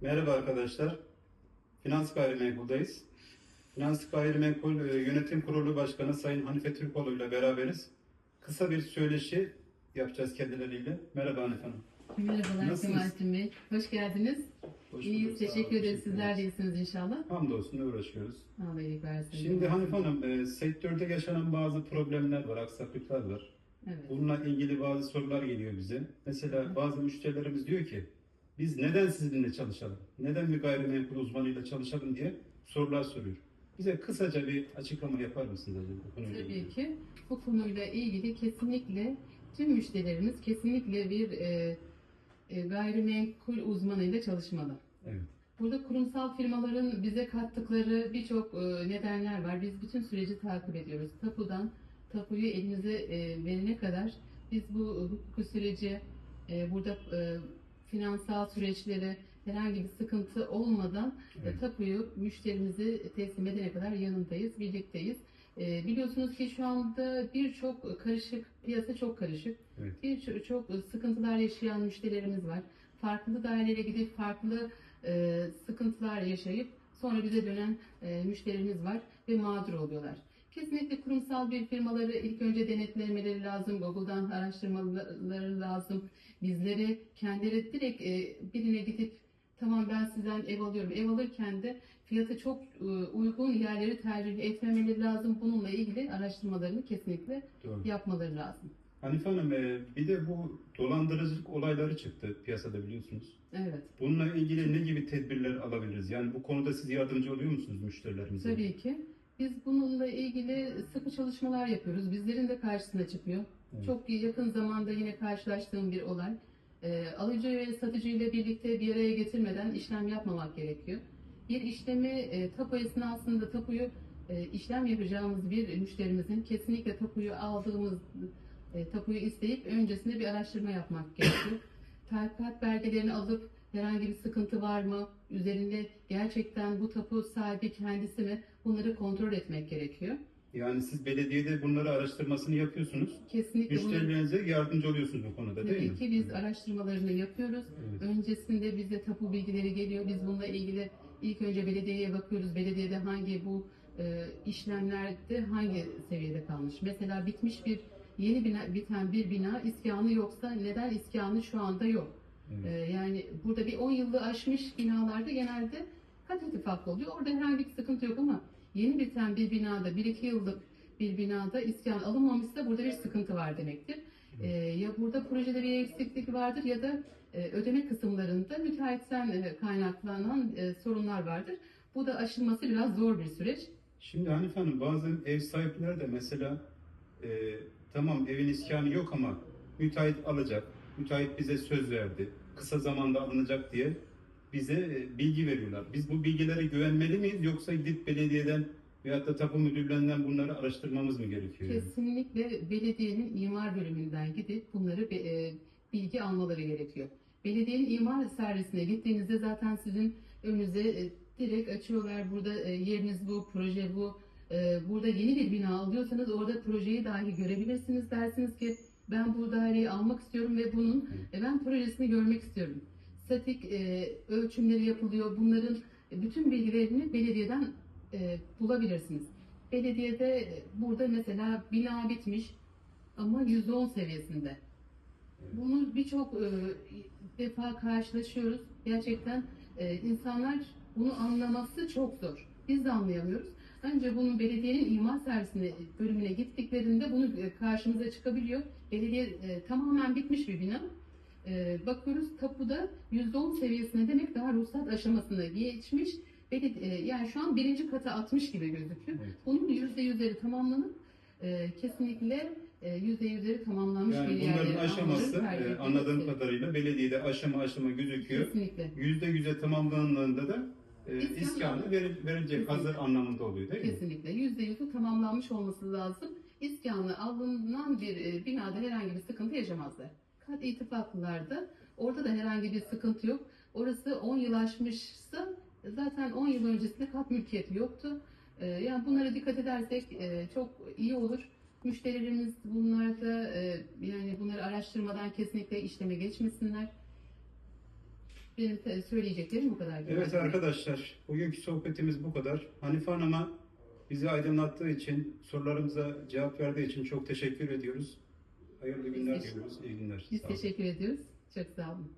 Merhaba arkadaşlar. Finans Gayrimenkul'dayız. Finans Gayrimenkul e, Yönetim Kurulu Başkanı Sayın Hanife Türkoğlu ile beraberiz. Kısa bir söyleşi yapacağız kendileriyle. Merhaba Hanife Hanım. Merhabalar? Kemalettin Bey. Hoş geldiniz. Hoş İyiyiz. Teşekkür ederiz. Sizler de iyisiniz inşallah. Hamdolsun uğraşıyoruz. Allah iyilik versin. Şimdi Hanife Hanım, e, sektörde yaşanan bazı problemler var, aksaklıklar var. Evet. Bununla ilgili bazı sorular geliyor bize. Mesela bazı müşterilerimiz diyor ki, biz neden sizinle çalışalım? Neden bir gayrimenkul uzmanıyla çalışalım diye sorular soruyor. Bize kısaca bir açıklama yapar mısınız acaba bu konuyla ilgili? Tabii ki bu konuyla ilgili kesinlikle tüm müşterilerimiz kesinlikle bir e, e, gayrimenkul uzmanıyla çalışmalı. Evet. Burada kurumsal firmaların bize kattıkları birçok e, nedenler var. Biz bütün süreci takip ediyoruz. Tapudan tapuyu elimize e, verene kadar biz bu hukuki süreci e, burada e, finansal süreçleri herhangi bir sıkıntı olmadan Evet. e, tapuyu müşterimizi teslim edene kadar yanındayız, birlikteyiz. E, biliyorsunuz ki şu anda birçok karışık, piyasa çok karışık. Evet. Birçok çok sıkıntılar yaşayan müşterilerimiz var. Farklı dairelere gidip farklı e, sıkıntılar yaşayıp sonra bize dönen e, müşterimiz var ve mağdur oluyorlar. Kesinlikle kurumsal bir firmaları ilk önce denetlemeleri lazım, Google'dan araştırmaları lazım. Bizleri kendileri direkt e, birine gidip tamam ben sizden ev alıyorum. Ev alırken de fiyatı çok e, uygun yerleri tercih etmemeleri lazım. Bununla ilgili araştırmalarını kesinlikle Doğru. yapmaları lazım. Hanife Hanım, e, bir de bu dolandırıcılık olayları çıktı piyasada biliyorsunuz. Evet. Bununla ilgili ne gibi tedbirler alabiliriz? Yani bu konuda siz yardımcı oluyor musunuz müşterilerimize? Tabii ki. Biz bununla ilgili sıkı çalışmalar yapıyoruz. Bizlerin de karşısına çıkıyor. Evet. Çok yakın zamanda yine karşılaştığım bir olay. Ee, alıcı ve satıcı ile birlikte bir araya getirmeden işlem yapmamak gerekiyor. Bir işlemi e, tapu esnasında tapuyu e, işlem yapacağımız bir müşterimizin kesinlikle tapuyu aldığımız e, tapuyu isteyip öncesinde bir araştırma yapmak gerekiyor. Tahkikat belgelerini alıp herhangi bir sıkıntı var mı? Üzerinde gerçekten bu tapu sahibi kendisi mi? Bunları kontrol etmek gerekiyor. Yani siz belediyede bunları araştırmasını yapıyorsunuz. Kesinlikle Müşterilerinize yardımcı oluyorsunuz bu konuda değil tabii mi? ki biz araştırmalarını yapıyoruz. Evet. Öncesinde bize tapu bilgileri geliyor. Biz bununla ilgili ilk önce belediyeye bakıyoruz. Belediyede hangi bu e, işlemlerde hangi seviyede kalmış? Mesela bitmiş bir yeni bina, biten bir bina iskanı yoksa neden iskanı şu anda yok? Evet. Ee, yani burada bir 10 yılı aşmış binalarda genelde kat ittifaklı oluyor. Orada herhangi bir sıkıntı yok ama yeni biten bir binada, 1-2 yıllık bir binada iskan alınmamışsa burada bir sıkıntı var demektir. Ee, ya burada projede bir eksiklik vardır ya da e, ödeme kısımlarında müteahhitten e, kaynaklanan e, sorunlar vardır. Bu da aşılması biraz zor bir süreç. Şimdi Hanife Hanım bazen ev sahipleri de mesela e, tamam evin iskanı yok ama müteahhit alacak. Müteahhit bize söz verdi. Kısa zamanda alınacak diye bize e, bilgi veriyorlar. Biz bu bilgilere güvenmeli miyiz yoksa gidip belediyeden veyahut da tapu müdürlüğünden bunları araştırmamız mı gerekiyor? Kesinlikle belediyenin imar bölümünden gidip bunları e, bilgi almaları gerekiyor. Belediyenin imar servisine gittiğinizde zaten sizin önünüze e, direkt açıyorlar. Burada yeriniz bu, proje bu. Burada yeni bir bina alıyorsanız orada projeyi dahi görebilirsiniz. Dersiniz ki ben bu daireyi almak istiyorum ve bunun e, ben projesini görmek istiyorum. Statik e, ölçümleri yapılıyor. Bunların e, bütün bilgilerini belediyeden e, bulabilirsiniz. Belediyede e, burada mesela bina bitmiş ama %10 seviyesinde. Bunu birçok e, defa karşılaşıyoruz. Gerçekten e, insanlar bunu anlaması çok zor. Biz de anlayamıyoruz. Önce bunun belediyenin imar servisine bölümüne gittiklerinde bunu e, karşımıza çıkabiliyor. Belediye e, tamamen bitmiş bir bina. E, bakıyoruz tapuda %10 seviyesine demek daha ruhsat aşamasına geçmiş. Belediye, yani şu an birinci kata atmış gibi gözüküyor. Evet. Bunun yüzde yüzleri tamamlanıp e, kesinlikle e, yüzde yüzleri tamamlanmış Yani bir bunların aşaması e, anladığım kadarıyla belediyede aşama aşama gözüküyor. Kesinlikle. Yüzde yüze tamamlandığında da e, İskan- iskanı veril- verilecek hazır anlamında oluyor değil mi? Kesinlikle. Yüzde yüzü tamamlanmış olması lazım. İskanlı alınan bir e, binada herhangi bir sıkıntı yaşamazlar. Kat ittifaklılarda orada da herhangi bir sıkıntı yok. Orası 10 yıl aşmışsa zaten 10 yıl öncesinde kat mülkiyeti yoktu. E, yani bunlara dikkat edersek e, çok iyi olur. Müşterilerimiz bunlarda e, yani bunları araştırmadan kesinlikle işleme geçmesinler. Benim söyleyeceklerim bu kadar. Evet arkadaşlar, bugünkü sohbetimiz bu kadar. Hanife Hanım'a bizi aydınlattığı için, sorularımıza cevap verdiği için çok teşekkür ediyoruz. Hayırlı günler diliyoruz. İyi günler. Biz teşekkür ediyoruz. Çok sağ olun.